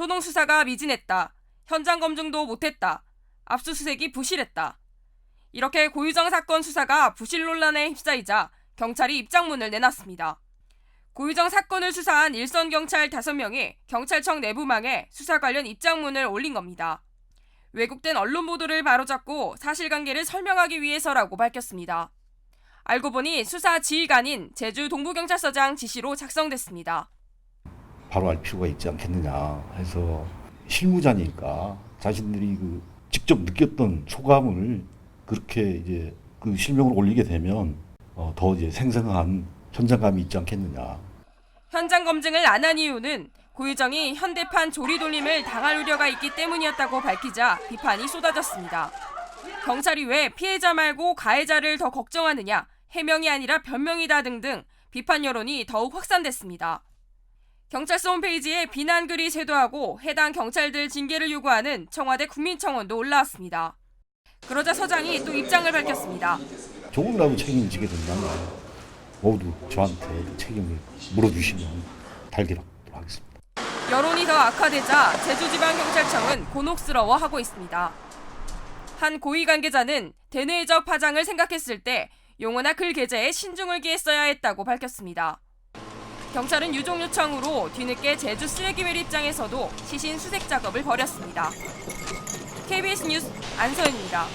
초동 수사가 미진했다. 현장 검증도 못했다. 압수수색이 부실했다. 이렇게 고유정 사건 수사가 부실 논란에 휩싸이자 경찰이 입장문을 내놨습니다. 고유정 사건을 수사한 일선 경찰 5명이 경찰청 내부망에 수사 관련 입장문을 올린 겁니다. 왜곡된 언론 보도를 바로잡고 사실관계를 설명하기 위해서라고 밝혔습니다. 알고 보니 수사 지휘관인 제주 동부경찰서장 지시로 작성됐습니다. 바로 알 필요가 있지 않겠느냐 해서 실무자니까 자신들이 그 직접 느꼈던 소감을 그렇게 이제 그 실명을 올리게 되면 어, 더 이제 생생한 현장감이 있지 않겠느냐. 현장 검증을 안 한 이유는 고유정이 현대판 조리 돌림을 당할 우려가 있기 때문이었다고 밝히자 비판이 쏟아졌습니다. 경찰이 왜 피해자 말고 가해자를 더 걱정하느냐, 해명이 아니라 변명이다 등등 비판 여론이 더욱 확산됐습니다. 경찰서 홈페이지에 비난글이 쇄도하고 해당 경찰들 징계를 요구하는 청와대 국민청원도 올라왔습니다. 그러자 서장이 또 입장을 밝혔습니다. 조금이라도 책임을 지게 된다면 모두 저한테 책임을 물어주시면 달기라도록 하겠습니다. 여론이 더 악화되자 제주지방경찰청은 곤혹스러워하고 있습니다. 한 고위 관계자는 대내적 파장을 생각했을 때 용어나 글 게재에 신중을 기했어야 했다고 밝혔습니다. 경찰은 유족 요청으로 뒤늦게 제주 쓰레기 매립장에서도 시신 수색 작업을 벌였습니다. KBS 뉴스 안서연입니다.